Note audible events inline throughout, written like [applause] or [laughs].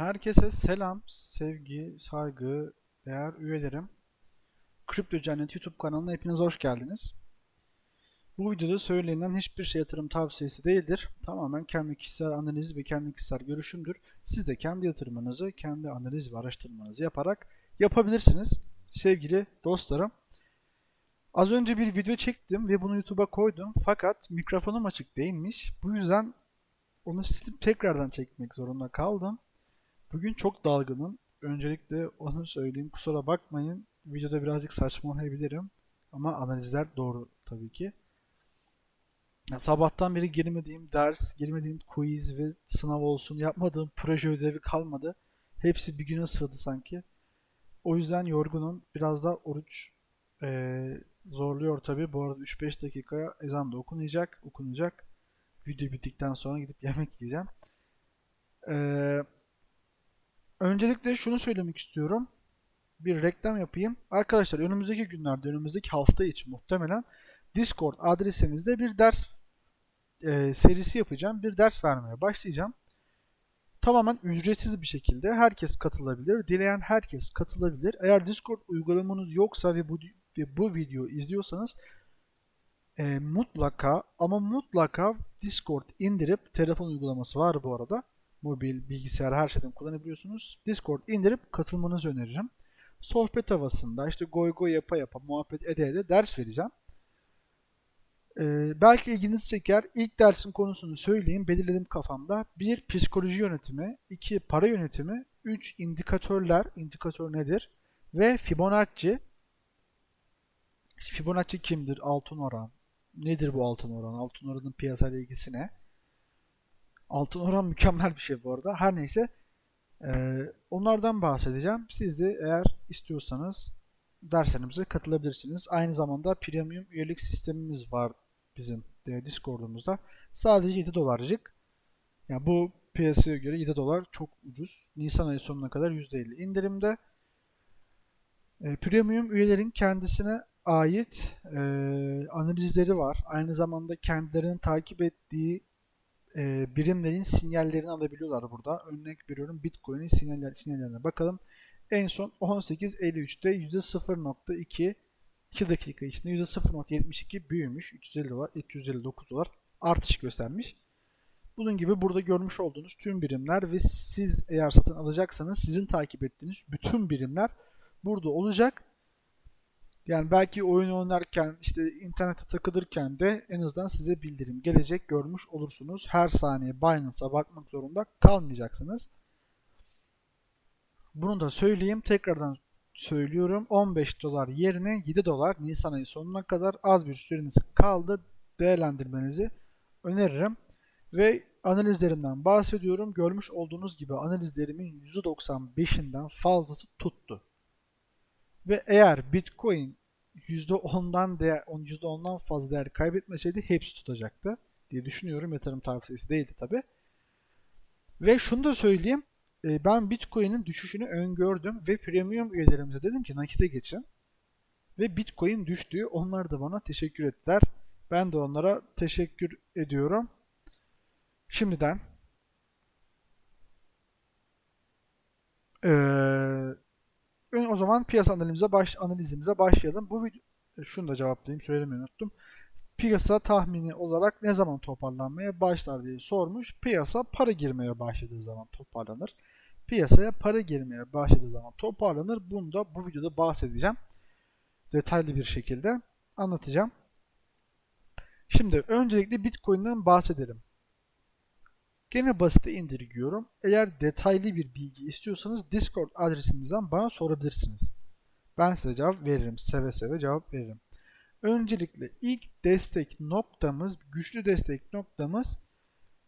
Herkese selam, sevgi, saygı, değer üyelerim. Kripto Cennet YouTube kanalına hepiniz hoş geldiniz. Bu videoda söylenen hiçbir şey yatırım tavsiyesi değildir. Tamamen kendi kişisel analiz ve kendi kişisel görüşümdür. Siz de kendi yatırımınızı, kendi analiz ve araştırmanızı yaparak yapabilirsiniz. Sevgili dostlarım. Az önce bir video çektim ve bunu YouTube'a koydum. Fakat mikrofonum açık değilmiş. Bu yüzden onu silip tekrardan çekmek zorunda kaldım. Bugün çok dalgınım. Öncelikle onu söyleyeyim. Kusura bakmayın. Videoda birazcık saçmalayabilirim. Ama analizler doğru tabii ki. Sabahtan beri girmediğim ders, girmediğim quiz ve sınav olsun, yapmadığım proje ödevi kalmadı. Hepsi bir güne sığdı sanki. O yüzden yorgunum. Biraz da oruç eee, zorluyor tabii. Bu arada 3-5 dakikaya ezan da okunacak. Okunacak. Video bittikten sonra gidip [laughs] yemek yiyeceğim. Eee Öncelikle şunu söylemek istiyorum. Bir reklam yapayım. Arkadaşlar önümüzdeki günlerde, önümüzdeki hafta içi muhtemelen Discord adresimizde bir ders e, serisi yapacağım. Bir ders vermeye başlayacağım. Tamamen ücretsiz bir şekilde herkes katılabilir. Dileyen herkes katılabilir. Eğer Discord uygulamanız yoksa ve bu ve bu videoyu izliyorsanız e, mutlaka ama mutlaka Discord indirip telefon uygulaması var bu arada mobil, bilgisayar her şeyden kullanabiliyorsunuz. Discord indirip katılmanızı öneririm. Sohbet havasında işte goy goy yapa yapa muhabbet ede ede ders vereceğim. Ee, belki ilginizi çeker. İlk dersin konusunu söyleyeyim. Belirledim kafamda. 1. Psikoloji yönetimi. 2. Para yönetimi. 3. indikatörler. İndikatör nedir? Ve Fibonacci. Fibonacci kimdir? Altın oran. Nedir bu altın oran? Altın oranın piyasayla ilgisi ne? Altın oran [laughs] mükemmel bir şey bu arada. Her neyse e, onlardan bahsedeceğim. Siz de eğer istiyorsanız derslerimize katılabilirsiniz. Aynı zamanda premium üyelik sistemimiz var bizim e, Discord'umuzda. Sadece 7 dolarcık. Yani bu piyasaya göre 7 dolar çok ucuz. Nisan ayı sonuna kadar %50 indirimde. E, premium üyelerin kendisine ait e, analizleri var. Aynı zamanda kendilerinin takip ettiği e, birimlerin sinyallerini alabiliyorlar burada. Örnek veriyorum Bitcoin'in sinyaller, sinyallerine bakalım. En son 18.53'te %0.2 2 dakika içinde %0.72 büyümüş. 350 dolar, 359 dolar artış göstermiş. Bunun gibi burada görmüş olduğunuz tüm birimler ve siz eğer satın alacaksanız sizin takip ettiğiniz bütün birimler burada olacak. Yani belki oyun oynarken işte internete takılırken de en azından size bildirim gelecek görmüş olursunuz. Her saniye Binance'a bakmak zorunda kalmayacaksınız. Bunu da söyleyeyim. Tekrardan söylüyorum. 15 dolar yerine 7 dolar Nisan ayı sonuna kadar az bir süreniz kaldı. Değerlendirmenizi öneririm. Ve analizlerimden bahsediyorum. Görmüş olduğunuz gibi analizlerimin %95'inden fazlası tuttu. Ve eğer Bitcoin %10'dan değer, %10'dan fazla değer kaybetmeseydi hepsi tutacaktı diye düşünüyorum. Yatırım tavsiyesi değildi tabi. Ve şunu da söyleyeyim. e, Ben Bitcoin'in düşüşünü öngördüm ve premium üyelerimize dedim ki nakite geçin. Ve Bitcoin düştü. Onlar da bana teşekkür ettiler. Ben de onlara teşekkür ediyorum. Şimdiden. Ee, o zaman piyasa analizimize, baş, analizimize başlayalım. Bu video, şunu da cevaplayayım, söylemeyi unuttum. Piyasa tahmini olarak ne zaman toparlanmaya başlar diye sormuş. Piyasa para girmeye başladığı zaman toparlanır. Piyasaya para girmeye başladığı zaman toparlanır. Bunu da bu videoda bahsedeceğim. Detaylı bir şekilde anlatacağım. Şimdi öncelikle Bitcoin'den bahsedelim. Gene basite indirgiyorum. Eğer detaylı bir bilgi istiyorsanız Discord adresimizden bana sorabilirsiniz. Ben size cevap veririm. Seve seve cevap veririm. Öncelikle ilk destek noktamız, güçlü destek noktamız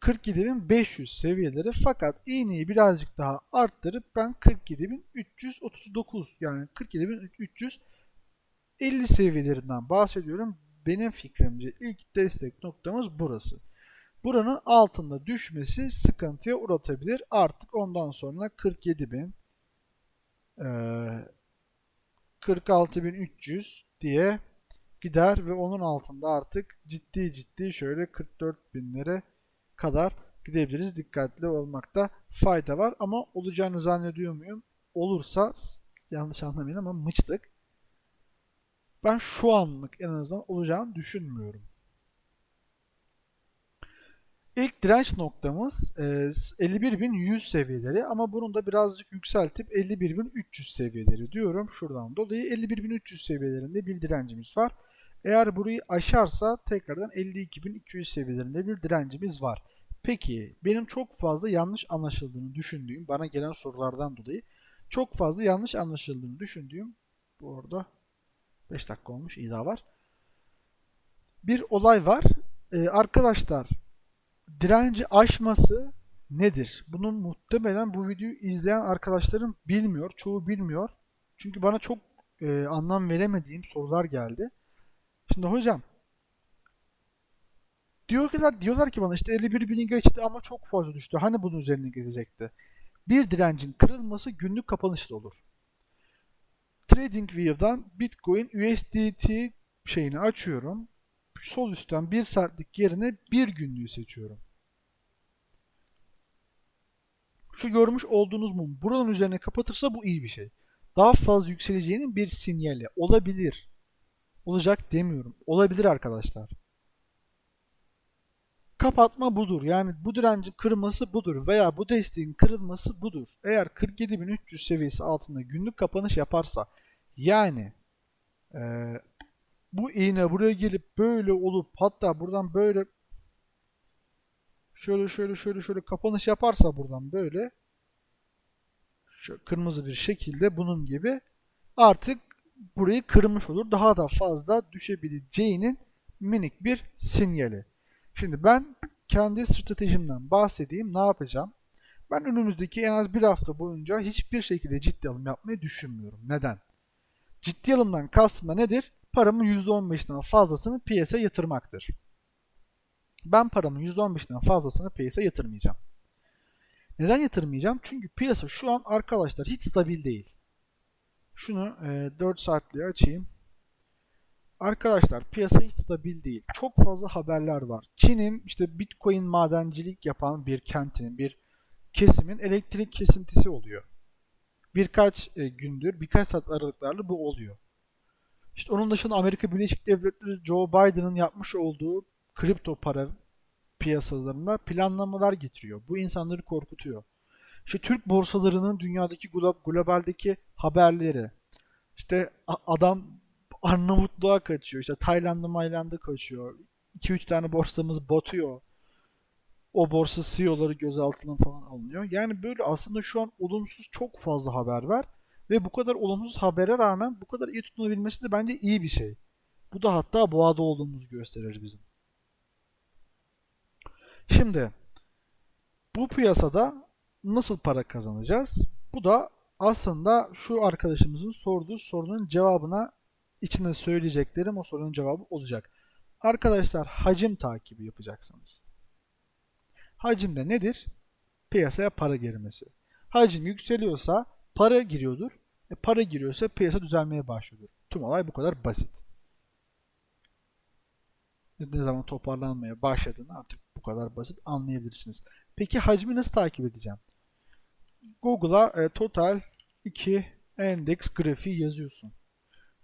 47.500 seviyeleri fakat iğneyi birazcık daha arttırıp ben 47.339 yani 47.350 seviyelerinden bahsediyorum. Benim fikrimce ilk destek noktamız burası. Buranın altında düşmesi sıkıntıya uğratabilir. Artık ondan sonra 47.000 46.300 diye gider ve onun altında artık ciddi ciddi şöyle 44 binlere kadar gidebiliriz. Dikkatli olmakta fayda var ama olacağını zannediyor muyum? Olursa yanlış anlamayın ama mıçtık. Ben şu anlık en azından olacağını düşünmüyorum. İlk direnç noktamız e, 51.100 seviyeleri ama bunu da birazcık yükseltip 51.300 seviyeleri diyorum. Şuradan dolayı 51.300 seviyelerinde bir direncimiz var. Eğer burayı aşarsa tekrardan 52.200 seviyelerinde bir direncimiz var. Peki benim çok fazla yanlış anlaşıldığını düşündüğüm bana gelen sorulardan dolayı çok fazla yanlış anlaşıldığını düşündüğüm bu arada 5 dakika olmuş iyi daha var. Bir olay var. Ee, arkadaşlar direnci aşması nedir? Bunu muhtemelen bu videoyu izleyen arkadaşlarım bilmiyor. Çoğu bilmiyor. Çünkü bana çok e, anlam veremediğim sorular geldi. Şimdi hocam diyorlar, diyorlar ki bana işte 51 bini geçti ama çok fazla düştü. Hani bunun üzerine gidecekti? Bir direncin kırılması günlük kapanışla olur. TradingView'dan Bitcoin USDT şeyini açıyorum. Sol üstten 1 saatlik yerine 1 günlüğü seçiyorum. Şu görmüş olduğunuz mum buranın üzerine kapatırsa bu iyi bir şey. Daha fazla yükseleceğinin bir sinyali olabilir. Olacak demiyorum. Olabilir arkadaşlar. Kapatma budur. Yani bu direncin kırılması budur veya bu desteğin kırılması budur. Eğer 47.300 seviyesi altında günlük kapanış yaparsa yani bu iğne buraya gelip böyle olup hatta buradan böyle şöyle şöyle şöyle şöyle kapanış yaparsa buradan böyle kırmızı bir şekilde bunun gibi artık burayı kırmış olur. Daha da fazla düşebileceğinin minik bir sinyali. Şimdi ben kendi stratejimden bahsedeyim. Ne yapacağım? Ben önümüzdeki en az bir hafta boyunca hiçbir şekilde ciddi alım yapmayı düşünmüyorum. Neden? Ciddi alımdan kastım da nedir? Paramın %15'den fazlasını piyasaya yatırmaktır. Ben paramın %15'den fazlasını piyasaya yatırmayacağım. Neden yatırmayacağım? Çünkü piyasa şu an arkadaşlar hiç stabil değil. Şunu e, 4 saatliğe açayım. Arkadaşlar piyasa hiç stabil değil. Çok fazla haberler var. Çin'in işte Bitcoin madencilik yapan bir kentinin, bir kesimin elektrik kesintisi oluyor. Birkaç e, gündür, birkaç saat aralıklarla bu oluyor. İşte onun dışında Amerika Birleşik Devletleri Joe Biden'ın yapmış olduğu kripto para piyasalarına planlamalar getiriyor. Bu insanları korkutuyor. İşte Türk borsalarının dünyadaki globaldeki haberleri. İşte adam Arnavutluğa kaçıyor. İşte Tayland'a Mayland'a kaçıyor. 2-3 tane borsamız batıyor. O borsa CEO'ları gözaltına falan alınıyor. Yani böyle aslında şu an olumsuz çok fazla haber var. Ve bu kadar olumsuz habere rağmen bu kadar iyi tutunabilmesi de bence iyi bir şey. Bu da hatta boğada olduğumuzu gösterir bizim. Şimdi bu piyasada nasıl para kazanacağız? Bu da aslında şu arkadaşımızın sorduğu sorunun cevabına içinde söyleyeceklerim o sorunun cevabı olacak. Arkadaşlar hacim takibi yapacaksınız. Hacim de nedir? Piyasaya para girmesi. Hacim yükseliyorsa para giriyordur. E para giriyorsa piyasa düzelmeye başlıyordur. Tüm olay bu kadar basit. Ne zaman toparlanmaya başladığını artık bu kadar basit anlayabilirsiniz. Peki hacmi nasıl takip edeceğim? Google'a e, total 2 endeks grafiği yazıyorsun.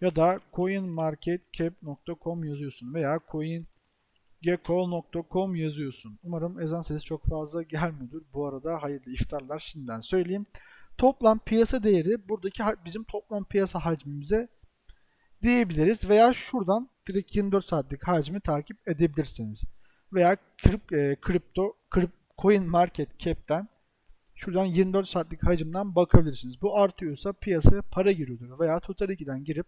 Ya da coinmarketcap.com yazıyorsun veya coingecko.com yazıyorsun. Umarım ezan sesi çok fazla gelmiyordur. Bu arada hayırlı iftarlar şimdiden söyleyeyim. Toplam piyasa değeri buradaki bizim toplam piyasa hacmimize diyebiliriz veya şuradan direkt 24 saatlik hacmi takip edebilirsiniz. Veya krip, e, kripto krip, coin market cap'ten şuradan 24 saatlik hacimden bakabilirsiniz. Bu artıyorsa piyasaya para giriyordur veya Total 2'den girip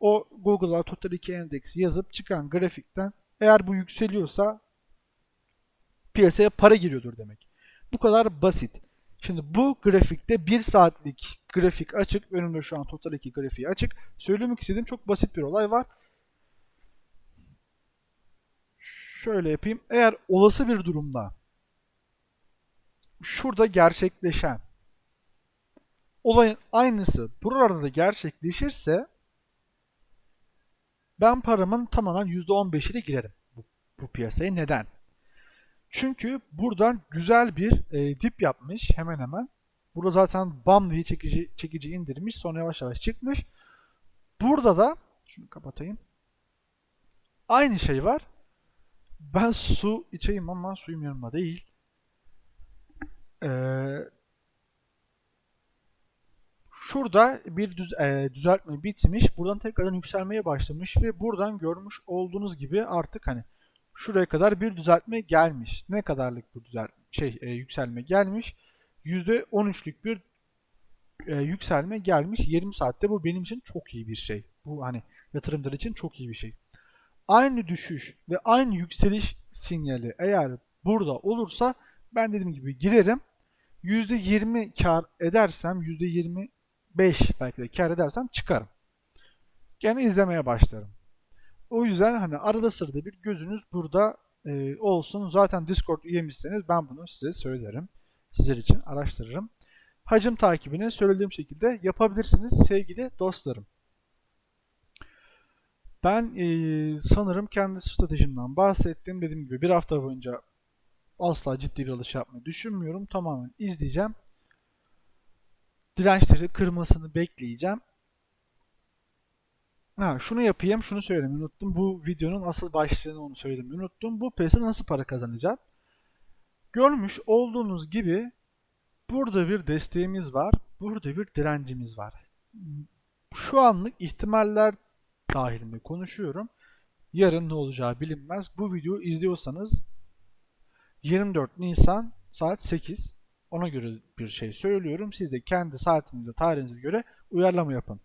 o Google'a Total 2 Endeksi yazıp çıkan grafikten eğer bu yükseliyorsa piyasaya para giriyordur demek. Bu kadar basit. Şimdi bu grafikte 1 saatlik grafik açık. Önümde şu an Total 2 grafiği açık. Söylemek istediğim çok basit bir olay var. Şöyle yapayım. Eğer olası bir durumda şurada gerçekleşen olayın aynısı buralarda da gerçekleşirse ben paramın tamamen %15'iyle girerim bu, bu piyasaya. Neden? Çünkü buradan güzel bir e, dip yapmış hemen hemen. Burada zaten bam diye çekici, çekici indirmiş. Sonra yavaş yavaş çıkmış. Burada da şunu kapatayım. Aynı şey var. Ben su içeyim ama suyum yanımda değil. Ee, şurada bir düz, e, düzeltme bitmiş. Buradan tekrardan yükselmeye başlamış ve buradan görmüş olduğunuz gibi artık hani şuraya kadar bir düzeltme gelmiş. Ne kadarlık bu düzeltme şey e, yükselme gelmiş? %13'lük bir e, yükselme gelmiş. 20 saatte bu benim için çok iyi bir şey. Bu hani yatırımcılar için çok iyi bir şey. Aynı düşüş ve aynı yükseliş sinyali eğer burada olursa ben dediğim gibi girerim. %20 kar edersem %25 belki de kar edersem çıkarım. Gene izlemeye başlarım. O yüzden hani arada sırada bir gözünüz burada e, olsun. Zaten Discord üyemişseniz ben bunu size söylerim. Sizler için araştırırım. Hacim takibini söylediğim şekilde yapabilirsiniz sevgili dostlarım. Ben e, sanırım kendi stratejimden bahsettim. Dediğim gibi bir hafta boyunca asla ciddi bir alış yapmayı düşünmüyorum. Tamamen izleyeceğim. Dirençleri kırmasını bekleyeceğim. Ha, şunu yapayım, şunu söylemeyi unuttum. Bu videonun asıl başlığını onu söylemeyi unuttum. Bu PES'e nasıl para kazanacağım? Görmüş olduğunuz gibi burada bir desteğimiz var. Burada bir direncimiz var. Şu anlık ihtimaller dahilinde konuşuyorum. Yarın ne olacağı bilinmez. Bu videoyu izliyorsanız 24 Nisan saat 8. Ona göre bir şey söylüyorum. Siz de kendi saatinize, tarihinize göre uyarlama yapın.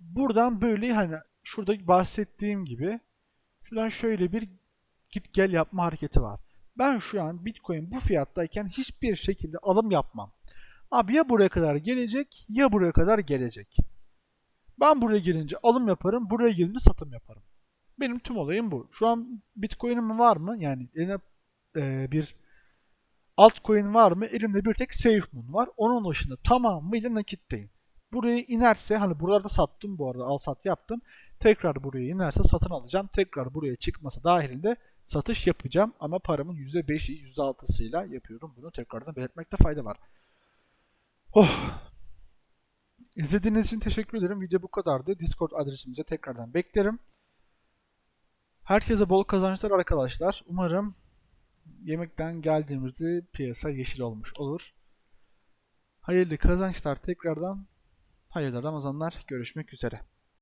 Buradan böyle hani şurada bahsettiğim gibi şuradan şöyle bir git gel yapma hareketi var. Ben şu an Bitcoin bu fiyattayken hiçbir şekilde alım yapmam. Abi ya buraya kadar gelecek ya buraya kadar gelecek. Ben buraya gelince alım yaparım, buraya gelince satım yaparım. Benim tüm olayım bu. Şu an Bitcoin'im var mı? Yani eline e, bir altcoin var mı? Elimde bir tek SafeMoon var. Onun dışında tamamıyla nakitteyim. Buraya inerse hani buralarda sattım bu arada al sat yaptım. Tekrar buraya inerse satın alacağım. Tekrar buraya çıkması dahilinde satış yapacağım. Ama paramın %5'i %6'sıyla yapıyorum. Bunu tekrardan belirtmekte fayda var. Oh. İzlediğiniz için teşekkür ederim. Video bu kadardı. Discord adresimize tekrardan beklerim. Herkese bol kazançlar arkadaşlar. Umarım yemekten geldiğimizde piyasa yeşil olmuş olur. Hayırlı kazançlar tekrardan. Hayırlı Ramazanlar. Görüşmek üzere.